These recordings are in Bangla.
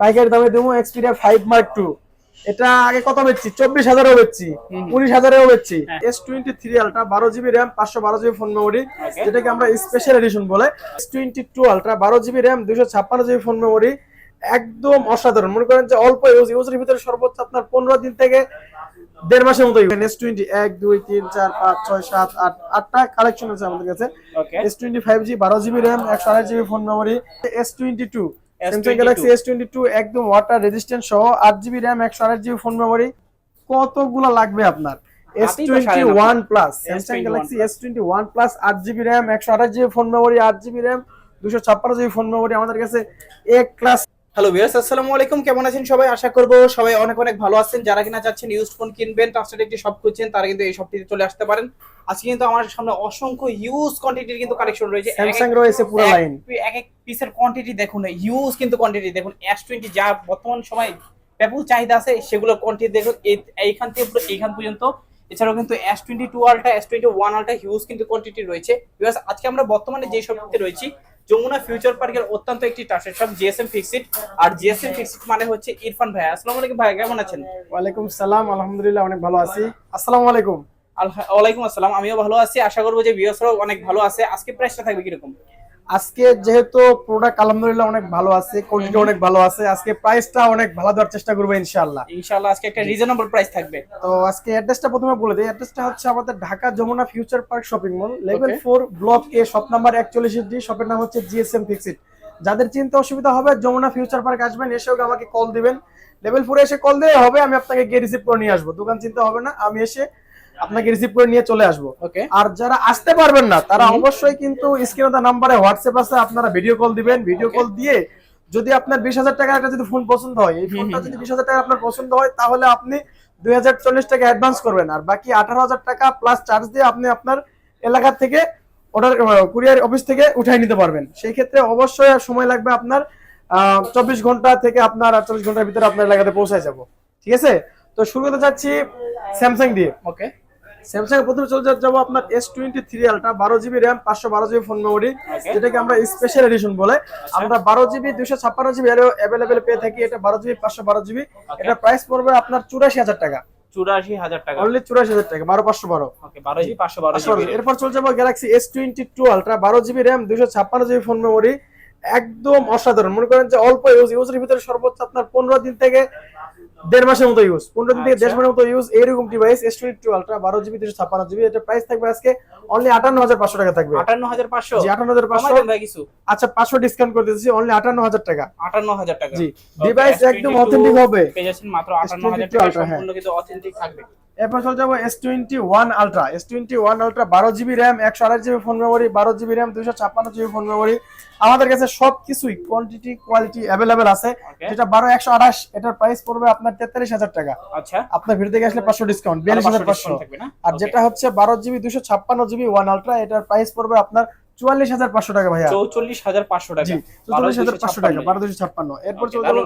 পাইকারি দামে দেবো এক্সপিরিয়া ফাইভ মার্ক টু এটা আগে কত বেচছি? চব্বিশ হাজারও বেচছি। উনিশ হাজারেও বেচছি। এস টোয়েন্টি থ্রি আলট্রা বারো জিবি র্যাম পাঁচশো বারো জিবি ফোন মেমোরি যেটাকে আমরা স্পেশাল এডিশন বলে। এস টোয়েন্টি টু আলট্রা বারো জিবি র্যাম দুশো ছাপ্পান্ন জিবি ফোন মেমোরি একদম অসাধারণ। মনে করেন যে অল্প ইউজ ইউজের ভিতরে সর্বোচ্চ আপনার পনেরো দিন থেকে দেড় মাসের মতো এস টোয়েন্টি এক দুই তিন চার পাঁচ ছয় সাত আট আটটা কালেকশন আছে আমাদের কাছে। এস টোয়েন্টি ফাইভ জি বারো জিবি র্যাম একশো আঠাশ GB phone memory S twenty two Samsung S22 Galaxy S twenty two একদম ওয়াটার রেজিস্ট্যান্ট সহ আট জিবি র্যাম একশো আট জিবি ফোন মেমোরি কতগুলো লাগবে আপনার? S twenty one plus S21 Samsung Galaxy S twenty one plus আট জিবি র্যাম একশো আঠাশ জিবি ফোন মেমোরি আট জিবি র্যাম দুশো ছাপ্পান্ন জিবি ফোন মেমোরি আমাদের কাছে। এক ক্লাস হ্যালো ভিউয়ার্স আসসালামু আলাইকুম। কেমন আছেন সবাই? আশা করব সবাই অনেক অনেক ভালো আছেন। যারা কিনা চাচ্ছেন ইউজড ফোন কিনবেন ট্রাস্টেড একটি শপ খুঁজছেন তারা কিন্তু এই শপটিতে চলে আসতে পারেন। আজকে কিন্তু আমার সামনে অসংখ্য ইউজ কোয়ান্টিটির কিন্তু কালেকশন রয়েছে। স্যামসাং রয়েছে পুরো লাইন এক এক পিসের কোয়ান্টিটি দেখুন ইউজ কিন্তু কোয়ান্টিটি দেখুন। এস টোয়েন্টি যা বর্তমান সময় ব্যাপক চাহিদা আছে সেগুলো কোয়ান্টিটি দেখুন। এইখান থেকে পুরো এইখান পর্যন্ত। এছাড়াও কিন্তু S twenty two ultra S twenty one ultra huge কিন্তু কোয়ান্টিটি রয়েছে। আজকে আমরা বর্তমানে যে শপটিতে রয়েছি যমুনা ফিউচার পার্কের অত্যন্ত একটি টাসের সব জিএসএম ফিক্সিট আর জিএসএম ফিক্সিট মানে হচ্ছে ইরফান ভাই। আসসালামু আলাইকুম ভাই কেমন আছেন? ওয়ালাইকুম সালাম আলহামদুলিল্লাহ অনেক ভালো আছি। আসসালামু আলাইকুম। আলহামদুলিল্লাহ ওয়ালাইকুম আসসালাম আমিও ভালো আছি। আশা করব যে ভিউয়ার্সরাও অনেক ভালো আছে। আজকে প্রাইসটা থাকবে কীরকম? আজকে যেহেতু প্রোডাক্ট আলহামদুলিল্লাহ অনেক ভালো আছে কোয়ালিটি অনেক ভালো আছে আজকে প্রাইসটা অনেক ভালো দেওয়ার চেষ্টা করব ইনশাআল্লাহ। ইনশাআল্লাহ আজকে একটা রিজনেবল প্রাইস থাকবে। তো আজকে অ্যাড্রেসটা প্রথমে বলে দিই অ্যাড্রেসটা হচ্ছে আমাদের Dhaka Jamuna future park shopping mall level. Four block A shop number একচল্লিশ ডি শপের নাম হচ্ছে জিএসএম ফিক্সিট যাদের চিন্তা অসুবিধা হবে যমুনা ফিউচার পার্ক আসবেন এসেও আমাকে কল দিবেন। লেভেল ফোরে এসে কল দিয়ে হবে আমি আপনাকে গিয়ে রিসিভ করে নিয়ে আসব। দোকান চিন্তা হবে না আমি এসে আপনাকে রিসিভ করে নিয়ে চলে আসব। ওকে আর যারা আসতে পারবেন না তারা অবশ্যই কিন্তু স্ক্রিনে তার নাম্বারে হোয়াটসঅ্যাপ আছে আপনারা ভিডিও কল দিবেন। ভিডিও কল দিয়ে যদি আপনার বিশ হাজার টাকার একটা যদি ফোন পছন্দ হয় এই ফোনটা যদি বিশ হাজার টাকা আপনার পছন্দ হয় তাহলে আপনি দুই হাজার চল্লিশ টাকা অ্যাডভান্স করবেন। আর বাকি আঠারো হাজার টাকা প্লাস চার্জ দিয়ে আপনি আপনার এলাকা থেকে অর্ডার কুরিয়ার অফিস থেকে উঠাই নিতে পারবেন। সেই ক্ষেত্রে অবশ্যই সময় লাগবে আপনার চব্বিশ ঘণ্টা থেকে আপনার আটচল্লিশ ঘণ্টার ভিতরে আপনার এলাকাতে পৌঁছায় যাব। ঠিক আছে? তো শুরু করতে চাচ্ছি স্যামসাং দিয়ে। ওকে স্যামসাং প্রথমে চলে যাব আপনার এস টোয়েন্টি থ্রি আলট্রা বারো জিবি র্যাম পাঁচশো বারো জিবি ফোন মেমোরি যেটাকে আমরা স্পেশাল এডিশন বলে। আমরা বারো জিবি দুশো ছাপ্পান্ন জিবি অ্যাভেলেবেল পেয়ে থাকি। এটা বারো জিবি পাঁচশো বারো জিবি এটা প্রাইস পড়বে আপনার চুরাশি হাজার টাকা। চুরাশি হাজার টাকা। অনলি চুরাশি হাজার টাকা বারো পাঁচশো বারো। ওকে বারো জিবি পাঁচশো বারো পাঁচশো বারো। জিবি এরপর চলে যাব Galaxy S twenty two ultra বারো জিবি র্যাম দুশো ছাপ্পান্ন জিবি ফোন মেমোরি একদম অসাধারণ। মনে করেন যে অল্প ইউজ ইউজের ভিতরে সর্বোচ্চ আপনার পনেরো দিন থেকে দেড় মাসের মতো ইউজ পনেরো দিন থেকে দেড় আচ্ছা। মাসের মতো ইউজ এইরকম device S twenty two ultra বারো জিবি দুশো ছাপ্পান্ন জিবি এটা প্রাইস থাকবে আজকে অনলি আটান্ন হাজার পাঁচশো টাকা থাকবে। আটান্ন হাজার পাঁচশো? জি আটান্ন হাজার পাঁচশো। কিছু। আচ্ছা পাঁচশো ডিসকাউন্ট করে দিচ্ছি অনলি আটান্ন হাজার টাকা। আটান্ন হাজার টাকা। জি ডিভাইস একদম অথেন্টিক হবে। মাত্র আটান্ন হাজার টাকা। হ্যাঁ। সম্পূর্ণ কিন্তু অথেন্টিক থাকবে। এরপর চলে যাব S twenty one ultra S twenty one ultra বারো জিবি র্যাম একশো আঠাশ জিবি ফোন মেমোরি বারো জিবি র্যাম দুশো ছাপ্পান্ন জিবি ফোন মেমোরি আমাদের কাছে সব কিছুই কোয়ান্টিটি কোয়ালিটি অ্যাভেলেবেল আছে যেটা বারো একশো আঠাশ এটার প্রাইস পড়বে আপনার তেতাল্লিশ হাজার টাকা। আচ্ছা। আপনার ভিড় থেকে আসলে পাঁচশো ডিসকাউন্ট বিয়াল্লিশ হাজার পাঁচশো আর যেটা হচ্ছে বারো জিবি দুশো ছাপ্পান্ন জিবি ওয়ান আলট্রা এটার প্রাইস পড়বে আপনার চুয়াল্লিশ হাজার পাঁচশো টাকা ভাইয়া। চৌচল্লিশ হাজার পাঁচশো টাকা। জি চুয়াল্লিশ হাজার পাঁচশো টাকা বারো দুশো ছাপ্পান্ন। এরপর চলে যাব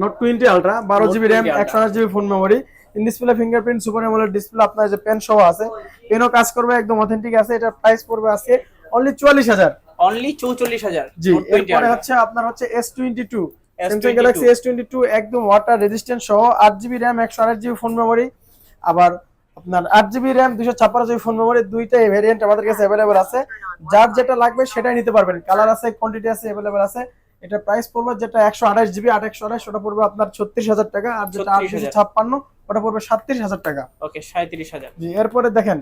নোট টোয়েন্টি আলট্রা বারো জিবি র্যাম একশো আঠাশ GB phone memory in display fingerprint super AMOLED display আপনার যে পেন সহ আছে পেনও কাজ করবে একদম অথেন্টিক আছে এটার প্রাইস পড়বে আজকে অনলি চুয়াল্লিশ হাজার। অনলি চৌচল্লিশ হাজার জি এরপরে হচ্ছে আপনার হচ্ছে S twenty two Samsung S22 Galaxy S twenty two একদম ওয়াটার রেজিস্ট্যান্ট সহ আট জিবি র্যাম একশো আঠাশ জিবি ফোন মেমোরি আবার আপনার আট জিবি র্যাম দুশো ছাপ্পান্ন জিবি ফোন মেমোরি দুইটাই ভ্যারিয়েন্ট আমাদের কাছে অ্যাভেলেবেল আছে। যার যেটা লাগবে সেটাই নিতে পারবেন। কালার আছে কোয়ান্টিটি আছে অ্যাভেলেবেল আছে। এটা প্রাইস পড়বে যেটা একশো আঠাশ জিবি আট একশো আঠাশ ওটা পড়বে আপনার ছত্রিশ হাজার টাকা আর যেটা আট ছাপ্পান্ন ওটা পড়বে সাতত্রিশ হাজার টাকা। ওকে সাঁত্রিশ হাজার। জি এরপরে দেখেন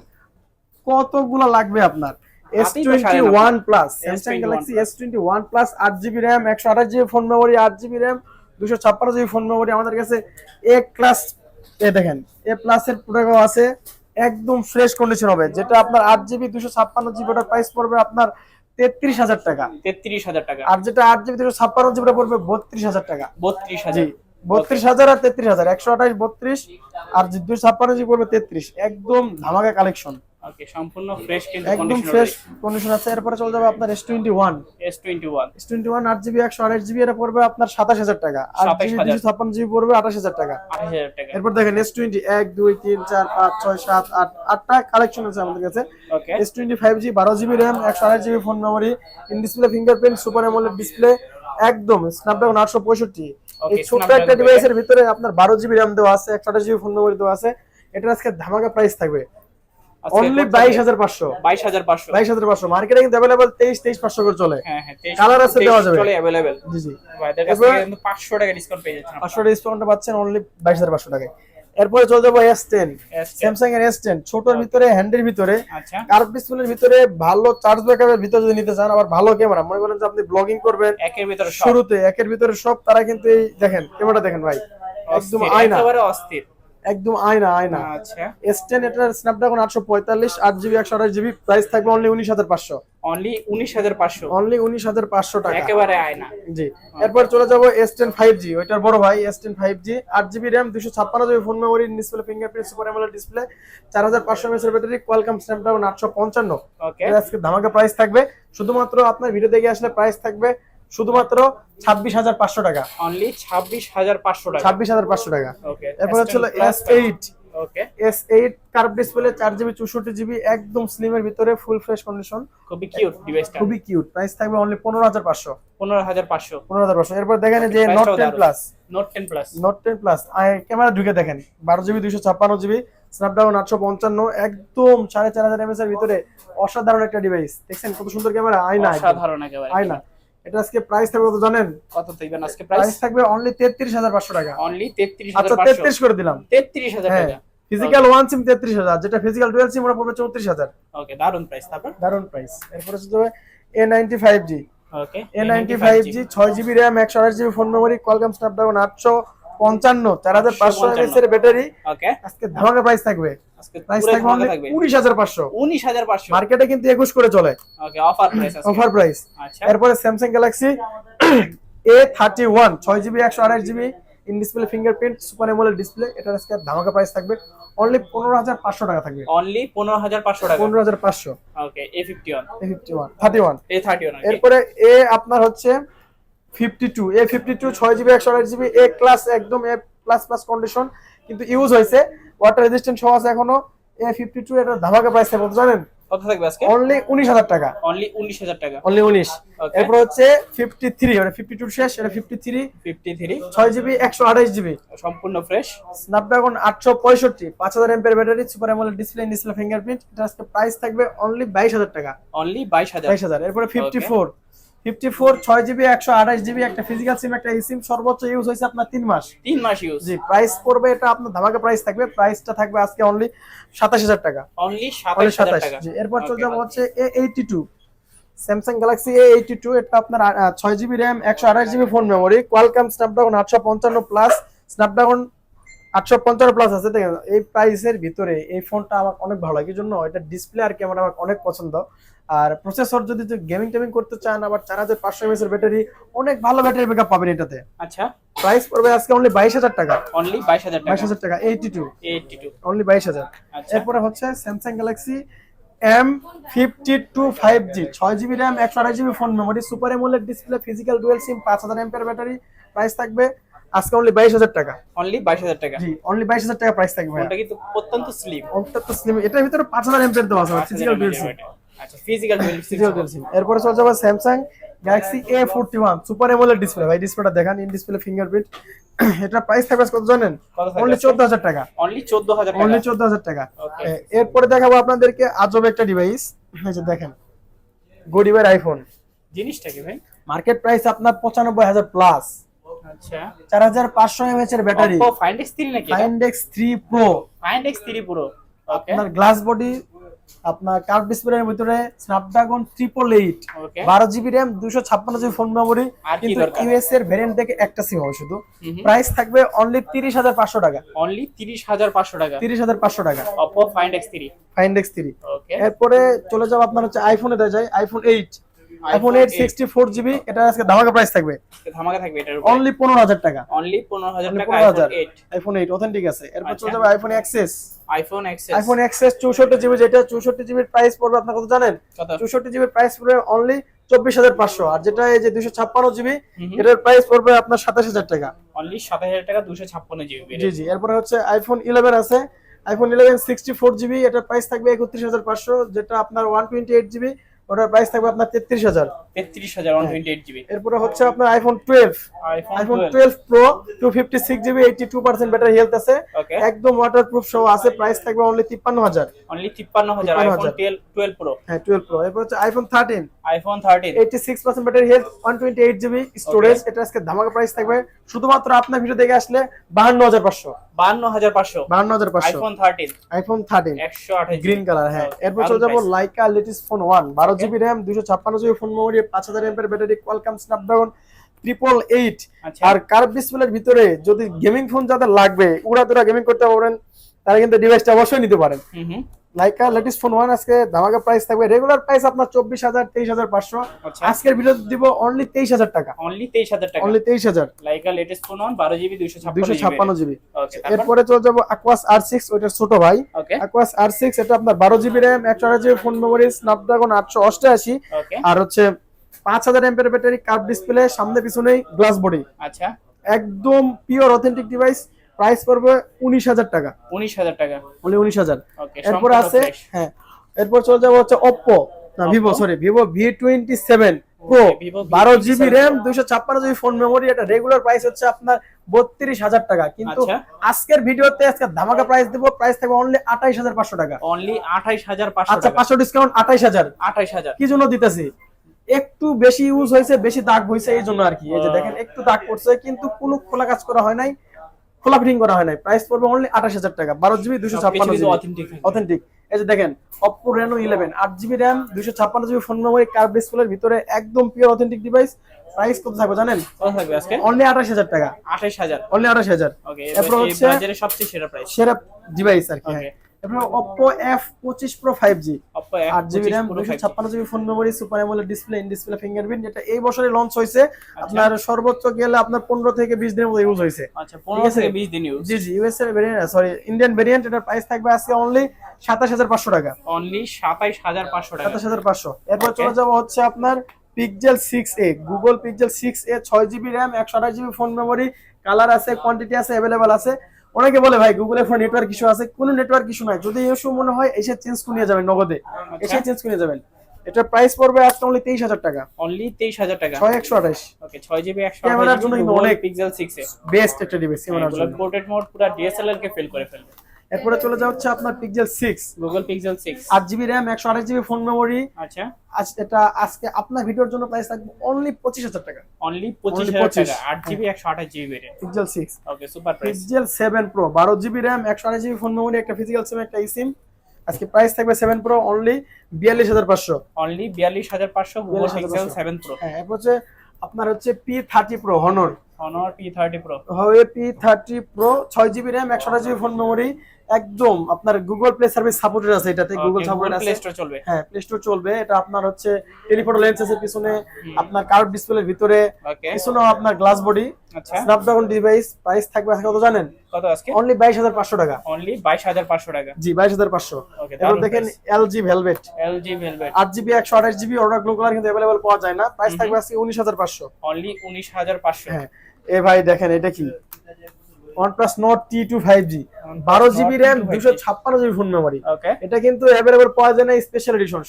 কতগুলো লাগবে আপনার? S twenty one plus Samsung Galaxy S twenty one plus আট জিবি র্যাম একশো আঠাশ জিবি ফোন মেমোরি আট জিবি র্যাম দুশো ছাপ্পান্ন জিবি ফোন মেমোরি আমাদের কাছে এ ক্লাস এ দেখেন এ প্লাস এর প্রোডাক্ট আছে একদম ফ্রেশ কন্ডিশন হবে যেটা আপনার আট জিবি দুশো ছাপ্পান্ন জিবি ওটার প্রাইস পড়বে আপনার তেত্রিশ হাজার টাকা। তেত্রিশ হাজার টাকা। আর যেটা আট জিবি দুশো ছাপ্পান্ন জিবিটা পড়বে বত্রিশ হাজার টাকা। বত্রিশ হাজার। বত্রিশ হাজার আর তেত্রিশ হাজার। একশো আঠাশ বত্রিশ আর দুশো ছাপ্পান্ন জিবি পড়বে তেত্রিশ। একদম ধামাকা কালেকশন ওকে সম্পূর্ণ ফ্রেশ কিন্তু একদম ফ্রেশ কন্ডিশন আছে। এরপরে চলে যাবে আপনার S twenty one S twenty one S twenty one আট জিবি একশো আঠাশ জিবি এটা পড়বে আপনার সাতাশ হাজার টাকা। আর 27,000 জিবি পড়বে আঠাশ হাজার টাকা। আঠাশ হাজার টাকা। এরপর দেখেন এস টোয়েন্টি এক দুই তিন চার পাঁচ ছয় সাত আট আটটা কালেকশন আছে আমাদের কাছে। Okay. S twenty five G বারো র্যাম একশো আঠাশ GB phone memory in display fingerprint super AMOLED display একদম স্ন্যাপড্রাগন আটশো পঁয়ষট্টি। Okay, এই ছোট্ট একটা ডিভাইসের ভিতরে আপনার বারো জিবি র্যাম দেওয়া আছে একশো আঠাশ জিবি ফোন মেমোরি দেওয়া আছে। এটার আজকে ধামাকা প্রাইস থাকবে। অনলি মার্কেটে কিন্তু করে চলে। হ্যাঁ হ্যাঁ তেইশ- আছে দেওয়া যাবে। চলে অ্যাভেলেবেল জি জি। ভাইদের কাছ কিন্তু পাঁচশো টাকা ডিসকাউন্ট পেয়ে যাচ্ছেন পাঁচশো ডিসকাউন্টটা পাচ্ছেন অনলি টাকায়। এরপরে চলে যাব এস টেন স্যামসাং এর এস টেন ছোটোর ভিতরে হ্যান্ডের ভিতরে। আচ্ছা। কার্ভ ডিসপ্লের ভিতরে ভালো চার্জ ব্যাকআপের ভিতরে যদি নিতে চান আবার ভালো ক্যামেরা মনে করেন যে আপনি ব্লগিং করবেন একের ভিতরে শুরুতে একের ভিতরে সব তারা কিন্তু এই দেখেন ক্যামেরা দেখেন ভাই। একদম আয়না। অস্থির। একদম আয়না আয়না। আচ্ছা। এস টেন এটার স্ন্যাপড্রাগন আটশো পঁয়তাল্লিশ আট জিবি প্রাইস থাকবে অনলি উনিশ হাজার পাঁচশো। অনলি উনিশ হাজার পাঁচশো। অনলি উনিশ হাজার পাঁচশো টাকা। একেবারে আয়না। জি। এরপর চলে যাব এস টেন ফাইভ জি ওইটার বড় ভাই এস টেন ফাইভ জি আট জিবি র্যাম দুশো ছাপ্পান্ন GB phone memory display fingerprint super AMOLED display চার হাজার পাঁচশো এমএস ব্যাটারি কোয়ালকাম স্ন্যাপড্রাগন আটশো পঞ্চান্ন। ওকে আজকে ধামাকা প্রাইস থাকবে। শুধুমাত্র আপনার ভিডিও দেখে আসলে প্রাইস থাকবে শুধুমাত্র ছাব্বিশ হাজার পাঁচশো টাকা। অনলি ছাব্বিশ হাজার পাঁচশো টাকা। ছাব্বিশ হাজার পাঁচশো টাকা। ওকে এরপর হচ্ছে S eight S eight curve display চার জিবি চৌষট্টি জিবি একদম স্লিমের ভিতরে ফুল ফ্রেশ কন্ডিশন খুবই কিউট ডিভাইসটা খুবই কিউট প্রাইস থাকবে অনলি পনেরো হাজার পাঁচশো। পনেরো হাজার পাঁচশো। পনেরো হাজার পাঁচশো। এরপর দেখেন যে note ten plus note ten plus note ten plus camera ঢুকে দেখেন। বারো জিবি দুইশো ছাপ্পান্ন জিবি স্ন্যাপড্রাগন আটশো পঞ্চান্ন একদম সাড়ে চার হাজার এমএস এর ভিতরে অসাধারণ একটা ডিভাইস দেখছেন কত সুন্দর ক্যামেরা আয়না একদম। সাধারণ একেবারে। আয়না এটা আজকে প্রাইস থাকবে কত জানেন? কত আজকে প্রাইস থাকবে অনলি তেত্রিশ হাজার পাঁচশো টাকা। অনলি তেত্রিশ আচ্ছা হাজার পাঁচশো। তেত্রিশ করে দিলাম। তেত্রিশ হাজার হ্যাঁ টাকা। ফিজিক্যাল ওয়ান সিম তেত্রিশ হাজার যেটা ফিজিক্যাল টুয়েলভ সিম ওরা পড়বে চৌত্রিশ হাজার। ওকে দারুণ প্রাইস তারপর? দারুণ প্রাইস এরপরে হচ্ছে যাবে A ninety five G okay A ninety five G ছয় জিবি র্যাম একশো আঠাশ GB phone memory Qualcomm Snapdragon আটশো পঞ্চান্ন চার হাজার পাঁচশো এর ব্যাটারি। ওকে। আজকে ধামাকা প্রাইস থাকবে। মার্কেটে কিন্তু একুশ করে চলে। ওকে অফার প্রাইস আছে অফার প্রাইস আচ্ছা। এরপরে Samsung Galaxy A thirty one ছয় জিবি একশো আঠাশ GB in display fingerprint super AMOLED display এটার আজকে ধামাকা প্রাইস থাকবে। অনলি পনেরো হাজার পাঁচশো টাকা থাকবে। অনলি পনেরো হাজার পাঁচশো টাকা। পনেরো হাজার পাঁচশো। Okay A fifty one A fifty one thirty one A thirty one এরপরে এ আপনার হচ্ছে fifty two A fifty two ছয় জিবি একশো আঠাশ জিবি এ ক্লাস একদম এ প্লাস প্লাস কন্ডিশন কিন্তু ইউজ হয়েছে। ওয়াটার রেজিস্ট্যান্ট সহ আছে এখনও। এ ফিফটি টু এটা ধামাকা প্রাইস জানেন কত থাকবে আজকে? অনলি উনিশ হাজার টাকা। অনলি টাকা। অনলি উনিশ। Okay. এরপর হচ্ছে ফিফটি থ্রি মানে ফিফটি টু শেষ এটা ফিফটি থ্রি ফিফটি থ্রি ছয় জিবি একশো আঠাশ জিবি সম্পূর্ণ ফ্রেশ স্ন্যাপড্রাগন আটশো পঁয়ষট্টি পাঁচ হাজার এমপের battery super display display fingerprint এটা আজকে প্রাইস থাকবে অনলি বাইশ হাজার টাকা। অনলি বাইশ হাজার। বাইশ হাজার। এরপরে ফিফটি ফোর ফিফটি ফোর ছয় জিবি একশো আঠাশ জিবি একটা ফিজিক্যাল সিম একটা সিম সর্বোচ্চ ইউজ হয়েছে আপনার তিন মাস। তিন মাস ইউজ জি প্রাইস পড়বে এটা আপনার ধামাকা প্রাইস থাকবে। প্রাইসটা থাকবে আজকে অনলি সাতাশ হাজার টাকা। অনলি অনলি সাতাশ হাজার টাকা। এরপর চলে যাব হচ্ছে A eighty two Samsung Galaxy A eighty two এটা আপনার ছয় জিবি র্যাম একশো আঠাশ GB phone memory Qualcomm Snapdragon আটশো পঞ্চান্ন প্লাস স্ন্যাপড্রাগন আটশো পঞ্চান্ন প্লাস আছে দেখেন এই প্রাইসের ভিতরে এই ফোনটা আমার অনেক ভালো লাগে। জন্য এটা ডিসপ্লে আর ক্যামেরা আমার অনেক পছন্দ। আর প্রসেসর যদি গেমিং টেমিং করতে চান আবার চার হাজার পাঁচশো এমএস এর ব্যাটারি অনেক ভালো ব্যাটারি ব্যাকআপ পাবেন এটাতে। আচ্ছা। প্রাইস পড়বে আজকে অনলি বাইশ হাজার টাকা। অনলি বাইশ হাজার বাইশ হাজার টাকা eighty two eighty two only বাইশ হাজার। আচ্ছা। এরপরে হচ্ছে Samsung Galaxy M fifty two five G ছয় জিবি র্যাম একশো আঠাশ GB phone memory super AMOLED display physical dual SIM পাঁচ হাজার এমপের ব্যাটারি প্রাইস থাকবে আজকে অনলি বাইশ হাজার টাকা। অনলি বাইশ হাজার টাকা। জি অনলি বাইশ হাজার টাকা প্রাইস থাকবে। ফোনটা কিন্তু অত্যন্ত স্লিম অন্তত স্লিম এটার ভিতরে পাঁচ হাজার এমপের দেওয়া আছে ফিজিক্যাল ডুয়েল সিম আচ্ছা ফিজিক্যাল এরপরে চলে যাবে Samsung Galaxy A forty one super AMOLED display ভাই ডিসপ্লেটা দেখান ইন ডিসপ্লে ফিঙ্গারপ্রিন্ট এটা প্রাইস থাকবে কত জানেন? অনলি আজকে? চোদ্দ হাজার টাকা। অনলি চোদ্দ হাজার অনলি টাকা চোদ্দ হাজার টাকা। এরপরে দেখাবো আপনাদেরকে আজব একটা ডিভাইস এই যে দেখেন গরিবের আইফোন জিনিসটা কি ভাই? মার্কেট প্রাইস আপনার পঁচানব্বই হাজার প্লাস আচ্ছা। চার হাজার পাঁচশো এমএচ এর ব্যাটারি Oppo Find X3 নাকি Find X three pro Find X3 পুরো ওকে আপনার গ্লাস বডি আপনার কার্ভ ডিসপ্লের ভিতরে স্ন্যাপড্রাগন ট্রিপল এইট বারো জিবি র্যাম দুশো ছাপ্পান্ন জিবি ফোন মেমোরি কিন্তু ইউএস এর ভেরিয়েন্ট থেকে একটা সিম হবে শুধু। প্রাইস থাকবে অনলি তিরিশ হাজার পাঁচশো টাকা। অনলি তিরিশ হাজার পাঁচশো টাকা। তিরিশ হাজার পাঁচশো টাকা। Oppo find X three find X three এরপরে চলে যাব আপনার হচ্ছে আইফোনে দেওয়া যায় iPhone eight iPhone eight sixty four GB এটা আজকে ধামাকা প্রাইস থাকবে। ধামাকা থাকবে এটার উপরে। অনলি পনেরো হাজার টাকা। অনলি পনেরো হাজার Only টাকা 15,000 iPhone eight iPhone eight authentic আছে। এরপর। চলে যাবে iPhone XS iPhone XS iPhone XS চৌষট্টি জিবি যেটা চৌষট্টি জিবির প্রাইস পড়বে আপনার কত জানেন? কত? চৌষট্টি জিবির প্রাইস পড়বে অনলি চব্বিশ হাজার পাঁচশো। আর যেটা এই যে দুশো ছাপ্পান্ন জিবি। এটার প্রাইস পড়বে আপনার সাতাশ হাজার টাকা। অনলি সাতাশ হাজার টাকা দুশো ছাপ্পান্ন জিবি জি জি। এরপরে হচ্ছে আইফোন ইলেভেন আছে। IPhone eleven sixty four GB এটার প্রাইস থাকবে একত্রিশ হাজার পাঁচশো যেটা আপনার ওয়ান টোয়েন্টি এইট জিবি ওটার প্রাইস থাকবে আপনার তেত্রিশ হাজার। তেত্রিশ হাজার ওয়ান টোয়েন্টি এইট জিবি এরপরে হচ্ছে আপনার iPhone twelve iPhone twelve pro two fifty six GB eighty two percent battery health আছে। একদম ওয়াটার প্রুফ সহ আছে প্রাইস থাকবে অনলি তিপ্পান্ন হাজার। অনলি তিপ্পান্ন হাজার আইফোন টুয়েলভ প্রো হ্যাঁ টুয়েলভ প্রো এরপর হচ্ছে iPhone thirteen iPhone thirteen eighty six percent battery health one twenty eight GB storage এটা আজকে ধামাকা প্রাইস থাকবে। শুধুমাত্র আপনার ভিডিও দেখে আসলে বাহান্ন হাজার পাঁচশো। গ্রিন কালার হ্যাঁ। এরপর চলে যাব লাইকা লেটেস্ট ফোন ওয়ান বারো জিবি র্যাম দুশো ছাপ্পান্ন জিবি ফোন মেমোরি পাঁচ হাজার এমপের battery Qualcomm Snapdragon triple eight আর কার্ভ ডিসপ্লের ভিতরে যদি গেমিং ফোন যাদের লাগবে উড়াদুরা গেমিং করতে পারেন তারা কিন্তু ডিভাইসটা অবশ্যই নিতে পারেন। লাইকা লেটেস্ট ফোন ওয়ান আজকে ধামাকা প্রাইস থাকবে। রেগুলার প্রাইস আপনার চব্বিশ হাজার তেইশ হাজার পাঁচশো। আচ্ছা। আজকের ভিডিও দিব অনলি তেইশ হাজার টাকা। অনলি তেইশ হাজার টাকা। অনলি তেইশ হাজার। লাইকা লেটেস্ট ফোন অন বারো জিবি দুইশো দুইশো ছাপ্পান্ন জিবি এরপরে চলে যাব আকুয়াস আর সিক্স ওইটার ছোট ভাই। আকুয়াস আর সিক্স এটা আপনার বারো জিবি র্যাম একশো আঠাশ জিবি ফোন মেমোরি স্ন্যাপড্রাগন আটশো অষ্টআশি। আর হচ্ছে পাঁচ হাজার এমপের ব্যাটারি কার্ভ ডিসপ্লে সামনে পিছনেই গ্লাস বডি আচ্ছা। একদম পিওর অথেন্টিক ডিভাইস প্রাইস পড়বে উনিশ হাজার টাকা। উনিশ হাজার টাকা। অনলি উনিশ হাজার। এরপর আছে হ্যাঁ এরপর চলে যাব হচ্ছে অপ্পো না Vivo sorry Vivo V twenty seven pro বারো জিবি র্যাম দুইশো ছাপ্পান্ন জিবি ফোন মেমোরি এটা রেগুলার প্রাইস হচ্ছে আপনার বত্রিশ হাজার টাকা। কিন্তু আচ্ছা। আজকের ভিডিওতে আজকে ধামাকা প্রাইস দেবো প্রাইস থাকবে অনলি আঠাইশ হাজার পাঁচশো টাকা। অনলি আঠাইশ হাজার পাঁচশো আচ্ছা পাঁচশো ডিসকাউন্ট আঠাইশ হাজার। আঠাইশ হাজার। কি জন্য দিতেছি? একটু বেশি ইউজ হয়েছে বেশি দাগ হয়েছে এই জন্য আর কি। এই যে দেখেন একটু দাগ পড়ছে কিন্তু কোনো খোলা কাজ করা হয় নাই। খোলা ফিটিং করা হয় নাই। প্রাইস পড়বে অনলি আঠাশ হাজার টাকা বারো জিবি দুশো ছাপ্পান্ন অথেন্টিক এই যে দেখেন অপো রেনো ইলেভেন আট জিবি র্যাম দুশো ছাপ্পান্ন জিবি ফোন মেমোরি কার্ভ ডিসপ্লের ভিতরে একদম পিওর অথেন্টিক ডিভাইস প্রাইস কত থাকবে জানেন? কত থাকবে আজকে? অনলি আঠাশ হাজার টাকা। আঠাশ হাজার। অনলি আঠাশ হাজার। ওকে এরপর হচ্ছে বাজারের সবচেয়ে সেরা প্রাইস সেরা ডিভাইস আর কি হ্যাঁ Okay. এরপর অপো এফ পঁচিশ pro five G GB RAM দুশো GB phone memory super display in display fingerprint যেটা এই বছরে লঞ্চ হয়েছে। আপনার সর্বোচ্চ গেলে আপনার পনেরো থেকে বিশ দিনের মতো ইউজ হয়েছে। আচ্ছা পনেরো আছে? থেকে বিশ দিন ইউজ জি জি ইউএস এর ভেরিয়েন্ট সরি ইন্ডিয়ান ভেরিয়েন্ট এটার প্রাইস থাকবে আজকে অনলি সাতাশ হাজার পাঁচশো টাকা। অনলি সাতাইশ হাজার পাঁচশো টাকা। সাতাশ হাজার পাঁচশো। এরপর চলে যাব হচ্ছে আপনার Pixel six A Google Pixel six A ছয় জিবি র্যাম একশো আঠাশ জিবি ফোন মেমোরি কালার আছে কোয়ান্টিটি আছে অ্যাভেলেবল আছে। অনেকে বলে ভাই গুগলের ফোন নেটওয়ার্ক ইস্যু আছে। কোনো নেটওয়ার্ক ইস্যু নাই। যদি ইস্যু মনে হয় এসে চেঞ্জ করে নিয়ে যাবেন নগদে। এসে চেঞ্জ করে নিয়ে যাবেন। এটা প্রাইস পড়বে আজকে অনলি তেইশ হাজার টাকা। অনলি তেইশ হাজার টাকা? ছয় একশো আঠাশ। ওকে ছয় জিবি একশো ক্যামেরার জন্য কিন্তু অনেক পিক্সেল সিক্স এ। বেস্ট একটা ডিভাইস ক্যামেরার জন্য পোর্ট্রেট মোড পুরো ডিএসএলআর কে ফেল করে ফেলবে। এরপরে চলে যাওয়া হচ্ছে আপনার Pixel six Google Pixel six আট জিবি র্যাম একশো আঠাশ জিবি ফোন মেমোরি আচ্ছা। আজ এটা আজকে আপনার ভিডিওর জন্য প্রাইস থাকবে অনলি পঁচিশ হাজার টাকা। অনলি পঁচিশ Only হাজার 25 টাকা। আট জিবি একশো আঠাশ GB variant Pixel six okay super price Pixel seven pro বারো জিবি র্যাম একশো আঠাশ জিবি ফোন মেমোরি একটা ফিজিক্যাল সিম একটা সিম আজকে প্রাইস থাকবে সেভেন প্রো অনলি বিয়াল্লিশ হাজার পাঁচশো। অনলি বিয়াল্লিশ হাজার পাঁচশো গুগল পিক্সেল সেভেন প্রো হ্যাঁ এরপর হচ্ছে আপনার হচ্ছে P thirty pro Honor Honor P thirty pro হবে পি থার্টি প্রো ছয় জিবি র্যাম একশো আঠাশ জিবি ফোন মেমোরি একদম আপনার গুগল প্লে সার্ভিস সাপোর্টেড আছে এটাতে গুগল সাপোর্ট প্লে আছে। স্টোর চলবে। হ্যাঁ প্লে স্টোর চলবে। এটা আপনার হচ্ছে টেলিফোটো লেন্স আছে পিছনে আপনার কার্ভ ডিসপ্লের ভিতরে পিছনে আপনার গ্লাস বডি আচ্ছা। স্ন্যাপড্রাগন ডিভাইস প্রাইস থাকবে কত জানেন? কত আজকে? অনলি বাইশ হাজার পাঁচশো টাকা। অনলি বাইশ হাজার পাঁচশো টাকা। জি বাইশ হাজার পাঁচশো। ওকে এবার দেখেন এলজি ভেলভেট এলজি ভেলভেট আট জিবি একশো আঠাশ জিবি ওটা গ্লো কালার কিন্তু অ্যাভেলেবল পাওয়া যায় না। প্রাইস থাকবে আজকে উনিশ হাজার পাঁচশো। অনলি উনিশ হাজার পাঁচশো। হ্যাঁ। এ ভাই দেখেন এটা কি? বারো জিবি র্যাম দুশো ছাপ্পান্ন জিবি ফোন মেমোরি ওকে এটা কিন্তু পাওয়া যায় না স্পেশাল এডিশন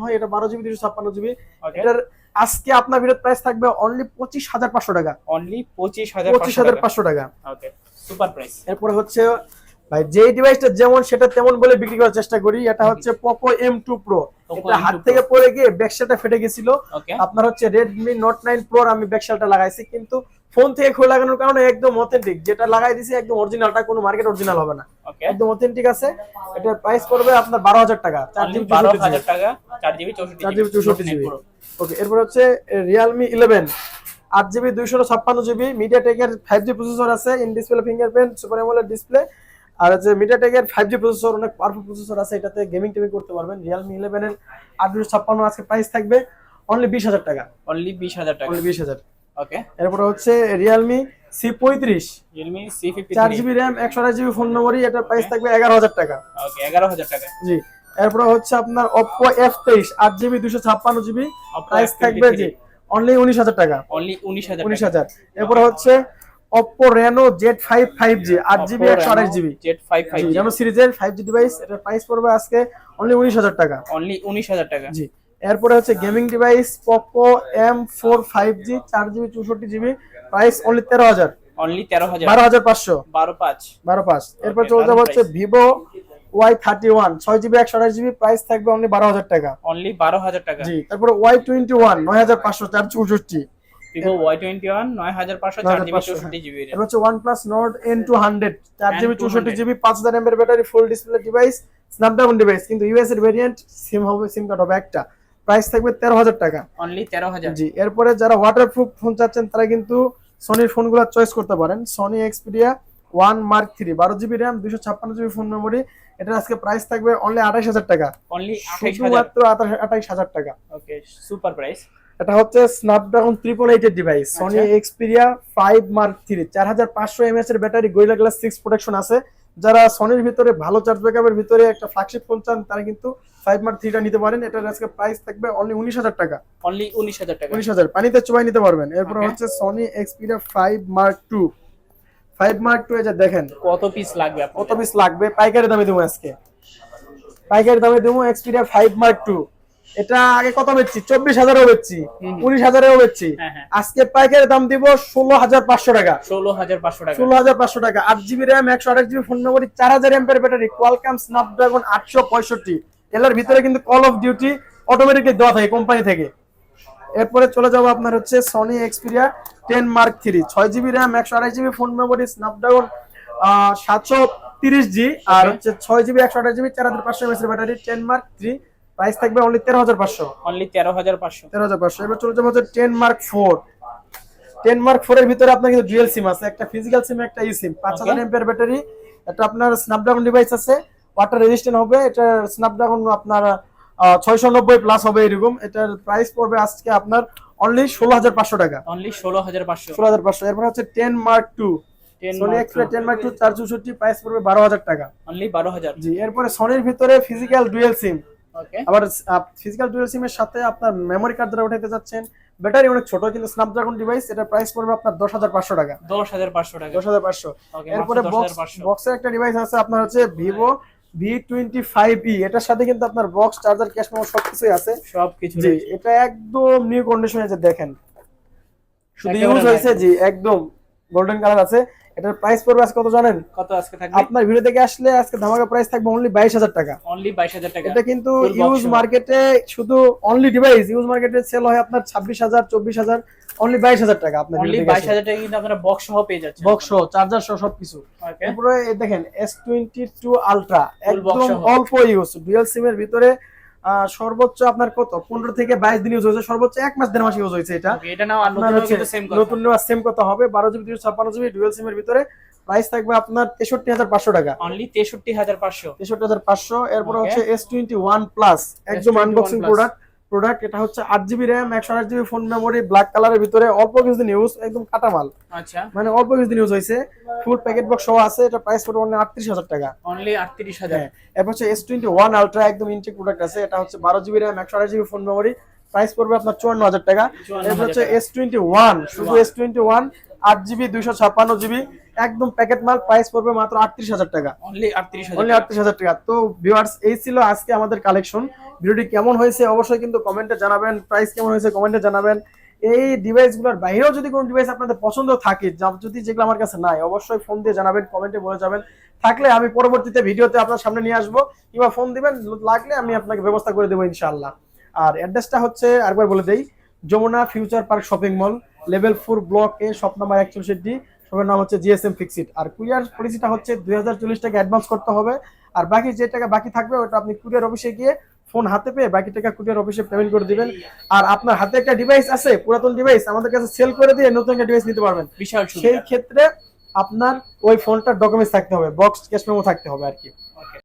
হয় এটা বারো জিবি দুশো ছাপ্পান্ন জিবি ওকে এটার আজকে আপনার প্রাইস থাকবে অনলি পঁচিশ হাজার পাঁচশো টাকা। অনলি পঁচিশ হাজার পঁচিশ হাজার পাঁচশো টাকা। ওকে সুপার প্রাইস এরপরে হচ্ছে ভাই যে ডিভাইসটা যেমন সেটা তেমন বলে বিক্রি করার চেষ্টা করি এটা হচ্ছে এম টু প্রো এটা হাত থেকে পড়ে গিয়ে ব্যাকশেলটা ফেটে গেছিল। আপনার হচ্ছে রেডমি নোট নাইন প্রো আমি ব্যাকশেলটা লাগাইছি কিন্তু ফোন থেকে খুলে লাগানোর কারণে একদম অথেন্টিক যেটা লাগাই দিছি একদম অরিজিনালটা কোনো মার্কেট অরিজিনাল হবে না। একদম অথেন্টিক আছে। এটার প্রাইস পড়বে আপনার বারো হাজার টাকা চার জিবি বারো হাজার টাকা চার জিবি চৌষট্টি জিবি ওকে এরপর হচ্ছে রিয়েলমি ইলেভেন আট জিবি দুইশো ছাপ্পান্ন জিবি মিডিয়া টেকের ফাইভ জি প্রসেসর আছে in display fingerprint super AMOLED display আর হচ্ছে মিডিয়া টেকের ফাইভ জি প্রসেসর অনেক পাওয়ারফুল প্রসেসর আছে এটাতে গেমিং টেমিং করতে পারবেন। রিয়েলমি ইলেভেনের আট দুশো ছাপ্পান্ন আজকে প্রাইস থাকবে অনলি বিশ হাজার টাকা। অনলি বিশ হাজার টাকা। অনলি বিশ হাজার। ওকে এরপরে হচ্ছে রিয়েলমি সি পঁয়ত্রিশ রিয়েলমি সি ফিফটি চার জিবি র্যাম একশো আঠাশ জিবি ফোন মেমোরি এটার প্রাইস থাকবে এগারো হাজার টাকা। ওকে এগারো হাজার টাকা। জি। এরপরে হচ্ছে আপনার অপো এফ তেইশ আট জিবি দুশো ছাপ্পান্ন জিবি প্রাইস থাকবে জি অনলি উনিশ হাজার টাকা। অনলি উনিশ হাজার উনিশ হাজার। এরপরে হচ্ছে Oppo Reno Z5 5G 8GB 128GB Z five five G Reno সিরিজের 5G ডিভাইস এটার প্রাইস পড়বে আজকে অনলি 19000 টাকা। অনলি উনিশ হাজার টাকা। জি। এরপরে হচ্ছে gaming device Poco M4 5G 4GB 64GB price only 13000 only তেরো হাজার। 12500 বারো পাঁচ। 12 এরপর Okay, চলে যাব হচ্ছে ভিভো ওয়াই থার্টি ওয়ান ছয় GB Y31 6GB 128GB price থাকবে অনলি 12000 টাকা। অনলি বারো হাজার টাকা। জি তারপরে Y21 9500 464 Vivo Y twenty one নয় হাজার পাঁচশো চার জিবি 9500 চৌষট্টি জিবি এবার হচ্ছে OnePlus Nord N200 চার জিবি N200 চৌষট্টি জিবি পাঁচ হাজার এমএর battery full display device Snapdragon device কিন্তু ইউএস এর ভেরিয়েন্ট সিম হবে সিম কার্ড হবে একটা। প্রাইস থাকবে তেরো হাজার টাকা। অনলি তেরো হাজার। জি এরপরে যারা ওয়াটারপ্রুফ ফোন চাচ্ছেন তারা কিন্তু সনির ফোনগুলো চয়েস করতে পারেন। Sony Xperia one mark three বারো জিবি র্যাম দুশো ছাপ্পান্ন জিবি ফোন মেমোরি এটার আজকে প্রাইস থাকবে অনলি আঠাইশ হাজার টাকা। অনলি শুধুমাত্র আঠাইশ হাজার টাকা। ওকে সুপার প্রাইস এটা হচ্ছে স্ন্যাপড্রাগন ট্রিপল এইটের device Sony. Xperia five mark three চার হাজার পাঁচশো এমএস এর battery Gorilla glass six protection আছে। যারা সনির ভিতরে ভালো চার্জ ব্যাকআপের ভিতরে একটা ফ্ল্যাগশিপ ফোন চান তারা কিন্তু ফাইভ মার্ক থ্রিটা নিতে পারেন। এটার আজকে প্রাইস থাকবে অনলি উনিশ হাজার টাকা। অনলি উনিশ হাজার টাকা। উনিশ হাজার। পানিতে চুবাই নিতে পারবেন। এরপর হচ্ছে Sony Xperia five mark two five mark two এটা দেখেন। কত পিস লাগবে কত পিস লাগবে? পাইকারি দামে দেবো আজকে। পাইকারি দামে দেবো এক্সপিরিয়া ফাইভ মার্ক টু এটা আগে কত বেচছি? চব্বিশ হাজারও বেচছি। উনিশ হাজারেও বেচছি। হ্যাঁ, হ্যাঁ। আজকে পাইকারি দাম দিব ষোলো হাজার পাঁচশো টাকা। ষোলো হাজার পাঁচশো টাকা। ষোলো হাজার পাঁচশো টাকা। আট জিবি র্যাম একশো আঠাশ জিবি ফোন মেমোরি চার হাজার এমপের ব্যাটারি কোয়ালকাম স্ন্যাপড্রাগন আটশো পঁয়ষট্টি। এলার ভিতরে কিন্তু কল অফ ডিউটি অটোমেটিকলি দেওয়া থাকে কোম্পানি থেকে। এরপরে চলে যাব আপনার হচ্ছে Sony Xperia ten mark three ছয় জিবি র্যাম একশো আঠাশ জিবি ফোন মেমোরি স্ন্যাপড্রাগন সাতশো তিরিশ জি। আর হচ্ছে ছয় জিবি একশো আঠাশ জিবি চার হাজার পাঁচশো MS battery ten mark three price থাকবে অনলি তেরো হাজার পাঁচশো। অনলি তেরো হাজার পাঁচশো। তেরো হাজার পাঁচশো। এবার চলে যাব হচ্ছে ten mark four ten mark four এর ভিতরে আপনার কিন্তু ডুয়েল সিম আছে। একটা ফিজিক্যাল সিম একটা ই সিম পাঁচ হাজার. এমপিয়ার ব্যাটারি এটা আপনার স্ন্যাপড্রাগন ডিভাইস আছে। ওয়াটার রেজিস্ট্যান্ট হবে। এটা স্ন্যাপড্রাগন আপনার ছয়শো নব্বই প্লাস হবে এরকম। এটার প্রাইস পড়বে আজকে আপনার অনলি ষোলো হাজার পাঁচশো টাকা। অনলি ষোলো হাজার পাঁচশো। ষোলো হাজার পাঁচশো। এরপর হচ্ছে ten mark two Sony Xperia ten mark two চার চৌষট্টি প্রাইস পড়বে বারো হাজার টাকা। অনলি বারো হাজার। জি এরপরে সনির ভিতরে ফিজিক্যাল ডুয়েল সিম আবার ফিজিক্যাল ডুয়াল সিমের সাথে আপনার মেমোরি কার্ড দ্বারা উঠাইতে যাচ্ছেন। ব্যাটারি অনেক ছোট কিন্তু স্ন্যাপড্রাগন ডিভাইস এটা প্রাইস পড়বে আপনার দশ হাজার পাঁচশো টাকা। দশ হাজার পাঁচশো টাকা। দশ হাজার পাঁচশো। এরপরে বক্স বক্সের একটা ডিভাইস আছে আপনার হচ্ছে Vivo V twenty five E এটার সাথে কিন্তু আপনার বক্স চার্জার ক্যাশ মেমো সবকিছুই আছে। সব কিছু জি এটা একদম নিউ কন্ডিশনে যে দেখেন। শুধু ইউজ হয়েছে জি একদম গোল্ডেন কালার আছে। এটার প্রাইস পড়বে আজকে কত জানেন? কত আজকে থাকবে? আপনার ভিডিও থেকে আসলে আজকে ধামাকা প্রাইস থাকবে অনলি বাইশ হাজার টাকা। অনলি বাইশ হাজার টাকা। এটা কিন্তু ইউজ মার্কেটে শুধু অনলি ডিভাইস ইউজ মার্কেটে সেল হয় আপনার ছাব্বিশ হাজার চব্বিশ হাজার অনলি বাইশ হাজার টাকা আপনার অনলি বাইশ হাজার টাকা কিন্তু আপনারা বক্স সহ পেয়ে যাচ্ছেন। বক্স সহ চার্জার সহ সবকিছু। ওকে এরপরে দেখেন S twenty two ultra Full box একদম। অল্প ইউজ ডুয়েল সিমের ভিতরে আহ, সর্বোচ্চ আপনার কত? পনেরো থেকে বাইশ দিন ইউজ হয়েছে। সর্বোচ্চ এক মাস দেড় মাস ইউজ হয়েছে এটা। নতুন নেওয়া সেম কথা। হবে। বারো জিবি দুশো ছাপ্পান্ন জিবি ডুয়েল সিমের ভিতরে। প্রাইস থাকবে আপনার তেষট্টি হাজার পাঁচশো টাকা। অনলি তেষট্টি হাজার পাঁচশো। তেষট্টি হাজার পাঁচশো। এরপর হচ্ছে এস টোয়েন্টি ওয়ান প্লাস একদম আনবক্সিং প্রোডাক্ট প্রোডাক্ট এটা হচ্ছে আট জিবি র্যাম একশো আট জিবি ফোন মেমোরি ব্ল্যাক কালারের ভিতরে অল্প কিছুদিন ইউজ একদম কাটা মাল আচ্ছা। মানে অল্প কিছুদিন ইউজ হয়েছে। ফুল প্যাকেট বক্স সহ আছে এটা প্রাইস পড়বে অনলি আটত্রিশ হাজার টাকা। অনলি আটত্রিশ হাজার। হ্যাঁ এরপর হচ্ছে এস টোয়েন্টি ওয়ান আলট্রা একদম ইনটেক প্রোডাক্ট আছে এটা হচ্ছে বারো জিবি র্যাম একশো আট জিবি ফোন মেমোরি প্রাইস পড়বে আপনার চুয়ান্ন হাজার টাকা। 54,000 এরপর হচ্ছে। এস টোয়েন্টি ওয়ান শুধু এস টোয়েন্টি ওয়ান আট জিবি দুইশো ছাপ্পান্ন জিবি একদম প্যাকেট মাল প্রাইস পড়বে মাত্র আটত্রিশ হাজার টাকা। অনলি আটত্রিশ হাজার অনলি আটত্রিশ হাজার টাকা। তো ভিউয়ার্স এই ছিল আজকে আমাদের কালেকশন ভিডিওটি কেমন হয়েছে অবশ্যই কিন্তু কমেন্টে জানাবেন প্রাইস কেমন হয়েছে কমেন্টে জানাবেন। এই ডিভাইসগুলোর বাইরেও যদি কোনো ডিভাইস আপনাদের পছন্দ থাকে যদি যেগুলো আমার কাছে নাই, অবশ্যই ফোন দিয়ে জানাবেন কমেন্টে বলে যাবেন। থাকলে আমি পরবর্তীতে ভিডিওতে আপনার সামনে নিয়ে আসব, কিংবা ফোন দিবেন, লাগলে আমি আপনাকে ব্যবস্থা করে দেবো ইনশাল্লাহ আর অ্যাড্রেসটা হচ্ছে, আরেকবার বলে দেই, Jamuna Future Park shopping mall level four block shop number একচল্লিশ ডি সবার নাম হচ্ছে জিএসএম ফিক্সিট আর কুরিয়ার পলিসিটা হচ্ছে দুই হাজার চল্লিশ টাকা অ্যাডভান্স করতে হবে। আর বাকি যে টাকা বাকি থাকবে, ওটা আপনি কুরিয়ার অফিসে গিয়ে ফোন হাতে পেয়ে বাকি টাকা কুরিয়ার অফিসে পেমেন্ট করে দিবেন। আর আপনার হাতে একটা ডিভাইস আছে পুরাতন ডিভাইস আমাদের কাছে সেল করে দিয়ে নতুন একটা ডিভাইস নিতে পারবেন। বিশাল সেই ক্ষেত্রে আপনার ওই ফোনটার ডকুমেন্টস থাকতে হবে বক্স ক্যাশ মেমো থাকতে হবে আর কি।